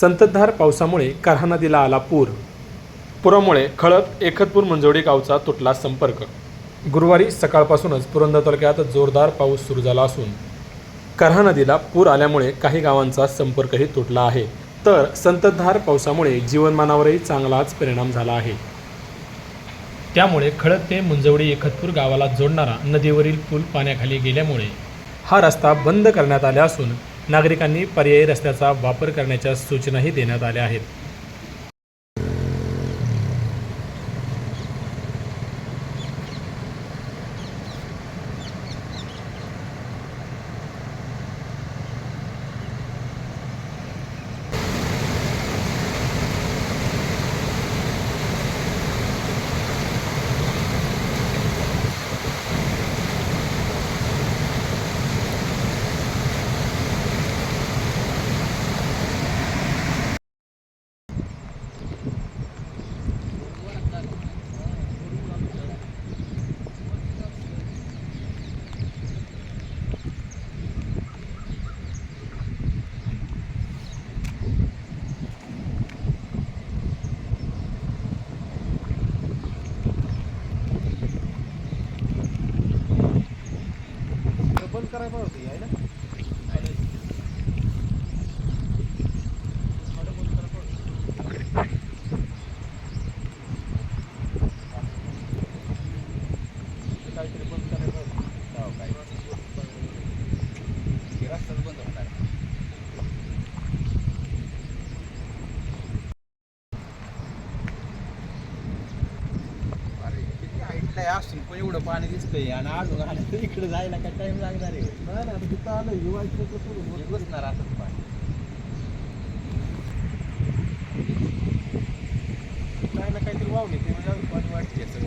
संततधार पावसामुळे कऱ्हा नदीला आला पूर. पुरामुळे खळप एकतपूर मंजवडी गावचा तुटला संपर्क. गुरुवारी सकाळपासूनच पुरंदर तालुक्यात जोरदार पाऊस सुरू झाला असून कऱ्हा नदीला पूर आल्यामुळे काही गावांचा संपर्कही तुटला आहे. तर संततधार पावसामुळे जीवनमानावरही चांगलाच परिणाम झाला आहे. त्यामुळे खळद ते मुंजवडी एकतपूर गावाला जोडणारा नदीवरील पूल पाण्याखाली गेल्यामुळे हा रस्ता बंद करण्यात आला असून नागरिकांनी पर्यायी रस्त्याचा वापर करण्याच्या सूचनाही देण्यात आल्या आहेत बंद करायला होती आहे ना काहीतरी बंद करायला रस्ताच बंद होणार अरे आहे असून पण एवढं पाणी दिसतंय आणि अजून आलं तर इकडे जायला काय टाइम लागणार आहे? नाही ना तिथं आलं हिवाळ्याचं कसं बसणार असं पाणी. काय ना काहीतरी वावले ते म्हणजे पाणी वाटते असं